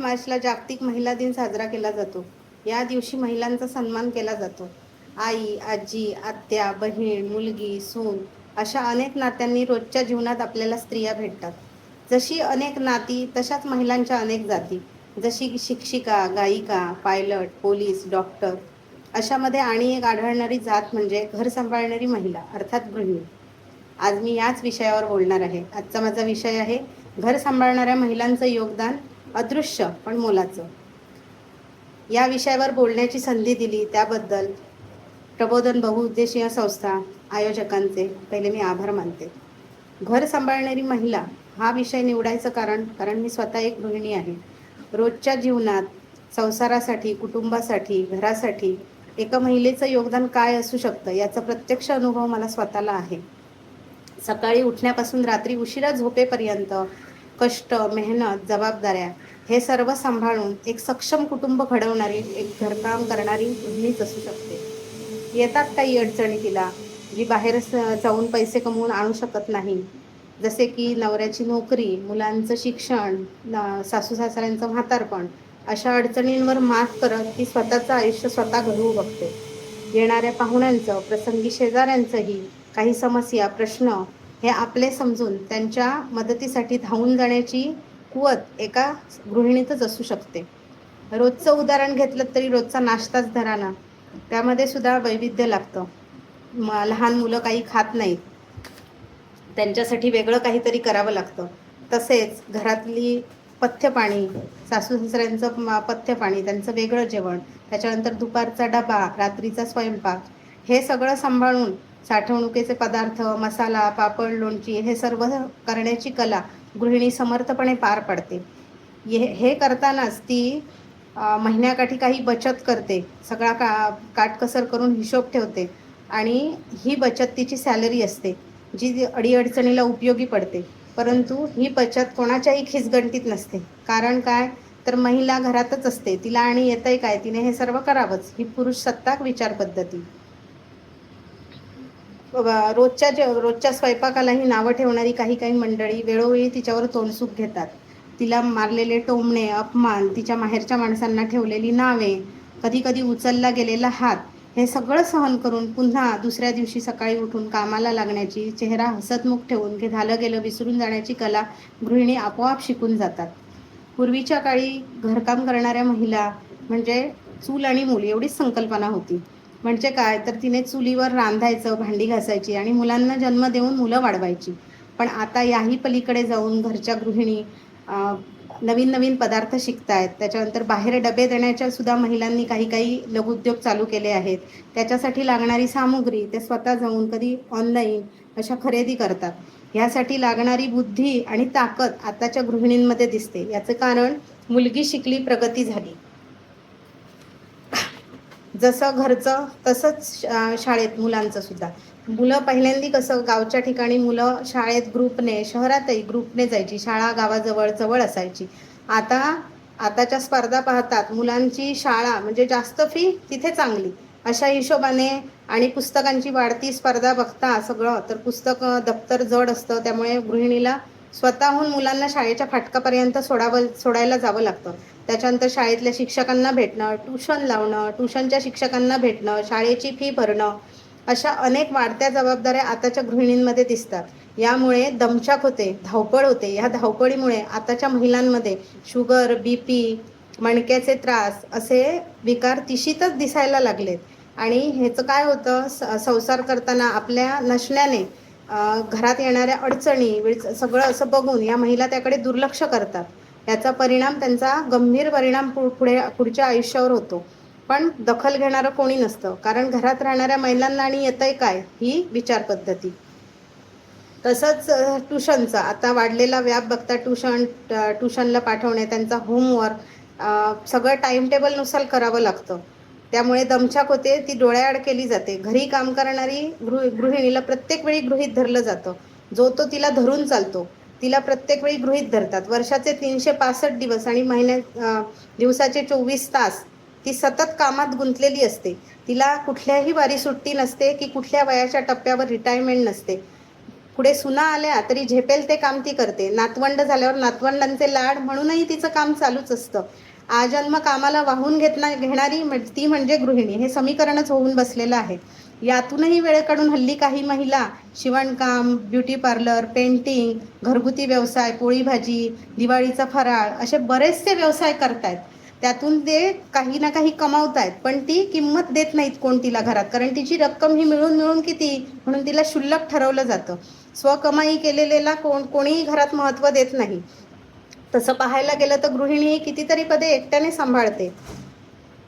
आठ मार्चला जागतिक महिला दिन साजरा केला जातो. या दिवशी महिलांचा सन्मान केला जातो. आई आजी आत्या बहीण मुलगी सून अशा अनेक नात्यांनी रोजच्या जीवनात आपल्याला स्त्रिया भेटतात. जशी अनेक नाती तशाच महिलांच्या अनेक जाती. जशी शिक्षिका गायिका पायलट पोलीस डॉक्टर अशामध्ये आणि एक आढळणारी जात म्हणजे घर सांभाळणारी महिला अर्थात गृहिणी. आज मी याच विषयावर बोलणार आहे. आजचा माझा विषय आहे घर सांभाळणाऱ्या महिलांचं योगदान अदृश्य पण मोलाचं. या विषयावर बोलण्याची संधी दिली त्याबद्दल प्रबोधन बहुउद्देशीय संस्था आयोजकांचे पहिले मी आभार मानते. घर सांभाळणारी महिला हा विषय निवडायचं कारण कारण मी स्वतः एक गृहिणी आहे. रोजच्या जीवनात संसारासाठी कुटुंबासाठी घरासाठी एका महिलेचं योगदान काय असू शकतं याचा प्रत्यक्ष अनुभव मला स्वतःला आहे. सकाळी उठण्यापासून रात्री उशिरा झोपेपर्यंत कष्ट मेहनत जबाबदाऱ्या हे सर्व सांभाळून एक सक्षम कुटुंब घडवणारी एक घरकाम करणारी मीच असू शकते. येतात काही अडचणी तिला जी बाहेर स- जाऊन पैसे कमवून आणू शकत नाही. जसे की नवऱ्याची नोकरी मुलांचं शिक्षण सासू सासऱ्यांचं म्हातारपण अशा अडचणींवर मात करत ती स्वतःचं आयुष्य स्वतः घडवू बघते. येणाऱ्या पाहुण्यांचं प्रसंगी शेजाऱ्यांचंही काही समस्या प्रश्न हे आपले समजून त्यांच्या मदतीसाठी धावून जाण्याची कुवत एका गृहिणीतच असू शकते. रोजचं उदाहरण घेतलं तरी रोजचा नाश्ताच धरा ना त्यामध्ये सुद्धा वैविध्य लागतं. म लहान मुलं काही खात नाहीत. त्यांच्यासाठी वेगळं काहीतरी करावं लागतं. तसेच घरातली पथ्यपाणी सासू सासऱ्यांचं पथ्यपाणी त्यांचं वेगळं जेवण त्याच्यानंतर दुपारचा डबा रात्रीचा स्वयंपाक हे सगळं सांभाळून साठवणुकीचे पदार्थ मसाला पापड लोणची हे सर्व करण्याची कला गृहिणी समर्थपणे पार पडते. हे हे करतानाच ती महिन्याकाठी काही बचत करते. सगळा का काटकसर करून हिशोब ठेवते आणि ही बचत तिची सॅलरी असते जी अडीअडचणीला उपयोगी पडते. परंतु ही बचत कोणाच्याही खिसगणतीत नसते. कारण काय? तर महिला घरातच असते. तिला आणि येतंय काय? तिने हे सर्व करावंच. ही पुरुष सत्ताक विचार रोजच्या जे रोजच्या स्वयंपाकालाही नावं ठेवणारी काही काही मंडळी वेळोवेळी तिच्यावर तोंडसूक घेतात. तिला मारलेले टोमणे अपमान तिच्या माहेरच्या माणसांना ठेवलेली नावे कधी कधी उचलला गेलेला हात हे सगळं सहन करून पुन्हा दुसऱ्या दिवशी सकाळी उठून कामाला लागण्याची चेहरा हसतमुख ठेवून घे झालं गेलं विसरून जाण्याची कला गृहिणी आपोआप शिकून जातात. पूर्वीच्या काळी घरकाम करणाऱ्या महिला म्हणजे चूल आणि मूल एवढीच संकल्पना होती. म्हणजे काय? तर तिने चुलीवर रांधायचं भांडी घासायची आणि मुलांना जन्म देऊन मुलं वाढवायची. पण आता याही पलीकडे जाऊन घरच्या गृहिणी नवीन नवीन पदार्थ शिकतायत. त्याच्यानंतर बाहेर डबे देण्याच्या सुद्धा महिलांनी काही काही लघुउद्योग चालू केले आहेत. त्याच्यासाठी लागणारी सामुग्री ते स्वतः जाऊन कधी ऑनलाईन अशा खरेदी करतात. ह्यासाठी लागणारी बुद्धी आणि ताकद आताच्या गृहिणींमध्ये दिसते. याचं कारण मुलगी शिकली प्रगती झाली. जसं घरचं तसंच शाळेत मुलांचं सुद्धा. मुलं पहिल्यांदी कसं गावच्या ठिकाणी मुलं शाळेत ग्रुपने शहरातही ग्रुपने जायची शाळा गावाजवळ जवळ असायची. आता आताच्या स्पर्धा पाहतात मुलांची शाळा म्हणजे जास्त फी तिथे चांगली. अशा हिशोबाने आणि पुस्तकांची वाढती स्पर्धा बघता सगळं तर पुस्तक दप्तर जड असतं त्यामुळे गृहिणीला स्वतःहून मुलांना शाळेच्या फाटकापर्यंत सोडावं सोडायला जावं लागतं. त्याच्यानंतर शाळेतल्या शिक्षकांना भेटणं ट्युशन लावणं ट्युशनच्या शिक्षकांना भेटणं शाळेची फी भरणं अशा अनेक वाढत्या जबाबदाऱ्या आताच्या गृहिणींमध्ये दिसतात. यामुळे दमछाक होते धावपळ होते. ह्या धावपळीमुळे आताच्या महिलांमध्ये शुगर बी पी मणक्याचे त्रास असे विकार तिशीतच दिसायला लागलेत. आणि ह्याचं काय होतं? स- संसार करताना आपल्या नसण्याने घरात येणाऱ्या अडचणी विळच- सगळं असं बघून या महिला त्याकडे दुर्लक्ष करतात. याचा परिणाम त्यांचा गंभीर परिणाम पु- पुढे पुढच्या आयुष्यावर होतो. पण दखल घेणारं कोणी नसतं. कारण घरात राहणाऱ्या महिलांना आणि येतंय काय? ही विचार पद्धती. तसंच ट्युशनचा. आता वाढलेला व्याप बघता ट्युशन ट्युशनला पाठवणे त्यांचा होमवर्क सगळं टाइम टेबलनुसार करावं लागतं. त्यामुळे दमछाक होते ती डोळ्याआड केली जाते. घरी काम करणारी गृह गृहिणीला प्रत्येक वेळी गृहीत धरलं जातं. जो तो तिला धरून चालतो तिला प्रत्येक वेळी गृहित धरतात. वर्षाचे तीनशे पासष्ट दिवस आणि महिन्यात दिवसाचे चोवीस तास ती सतत कामात गुंतलेली असते. तिला कुठल्याही वारी सुट्टी नसते की कुठल्या वयाच्या टप्प्यावर रिटायरमेंट नसते. पुढे सुना आल्या तरी झेपेल ते काम ती करते. नातवंड झाल्यावर नातवंडांचे लाड म्हणूनही तिचं काम चालूच असतं. आजन्म कामाला वाहून घेतना घेणारी ती म्हणजे गृहिणी. हे समीकरणच होऊन बसलेलं आहे. यातूनही वेळ काढून हल्ली काही महिला शिवणकाम ब्युटी पार्लर पेंटिंग घरगुती व्यवसाय पोळी भाजी दिवाळीचा फराळ असे बरेचसे व्यवसाय करतायत. त्यातून ते काही ना काही कमावत आहेत पण ती किंमत देत नाहीत कोण तिला घरात. कारण तिची रक्कम ही मिळून मिळून किती? म्हणून तिला क्षुल्लक ठरवलं जातं. स्वकमाई केलेल्याला कोण कोणीही घरात महत्त्व देत नाही. तसं पाहायला गेलं तर गृहिणी ही कितीतरी पदे एकट्याने सांभाळते.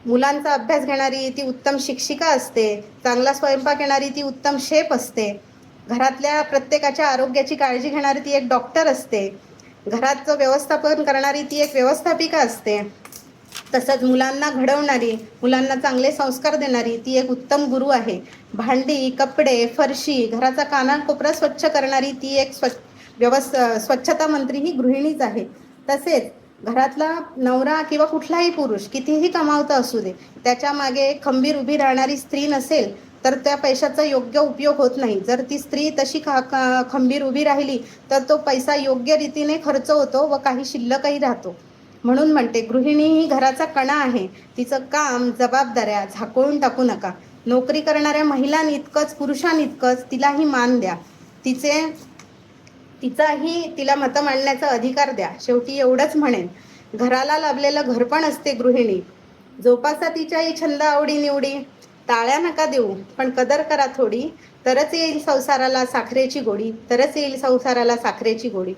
मुलांचा अभ्यास घेणारी ती उत्तम शिक्षिका असते चांगला स्वयंपाक येणारी ती उत्तम शेफ असते घरातल्या प्रत्येकाच्या आरोग्याची काळजी घेणारी ती एक डॉक्टर असते घराचं व्यवस्थापन करणारी ती एक व्यवस्थापिका असते. तसंच मुलांना घडवणारी मुलांना चांगले संस्कार देणारी ती एक उत्तम गुरु आहे. भांडी कपडे फरशी घराचा कानाकोपरा स्वच्छ करणारी ती एक स्व व्यवस् स्वच्छता मंत्री ही गृहिणीच आहे. तसेच घरातला नवरा किंवा कुठलाही पुरुष कितीही कमावता असू दे त्याच्यामागे खंबीर उभी राहणारी स्त्री नसेल तर त्या पैशाचा योग्य उपयोग होत नाही. जर ती स्त्री तशी खा का- खंबीर उभी राहिली तर तो पैसा योग्य रीतीने खर्च होतो व काही शिल्लकही राहतो. म्हणून म्हणते गृहिणी ही घराचा कणा आहे. तिचं काम जबाबदाऱ्या झाकळून टाकू नका. नोकरी करणाऱ्या महिलांइतकंच पुरुषांइतकंच तिलाही मान द्या. तिचे तिचाही तिला मतं मांडण्याचा अधिकार द्या. शेवटी एवढंच म्हणेन. घराला लाभलेलं घर पण असते गृहिणी. जोपासा तिच्याही छंद आवडी निवडी. टाळ्या नका देऊ पण कदर करा थोडी. तरच येईल संसाराला साखरेची गोडी. तरच येईल संसाराला साखरेची गोडी.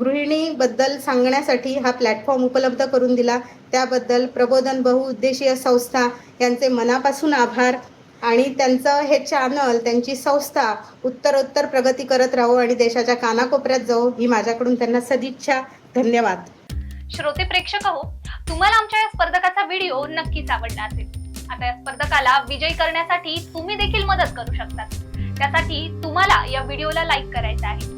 गृहिणीबद्दल सांगण्यासाठी हा प्लॅटफॉर्म उपलब्ध करून दिला. त्याबद्दल प्रबोधन बहुउद्देशीय संस्था यांचे मनापासून आभार. आणि त्यांचं हे चॅनल त्यांची संस्था उत्तरोत्तर प्रगती करत राहू आणि देशाच्या कानाकोपऱ्यात जाऊ ही माझ्याकडून त्यांना सदिच्छा. धन्यवाद. श्रोते प्रेक्षक हो तुम्हाला आमच्या या स्पर्धकाचा व्हिडिओ नक्कीच आवडला असेल. आता या स्पर्धकाला विजयी करण्यासाठी तुम्ही देखील मदत करू शकता. त्यासाठी तुम्हाला या व्हिडिओला लाईक करायचं आहे.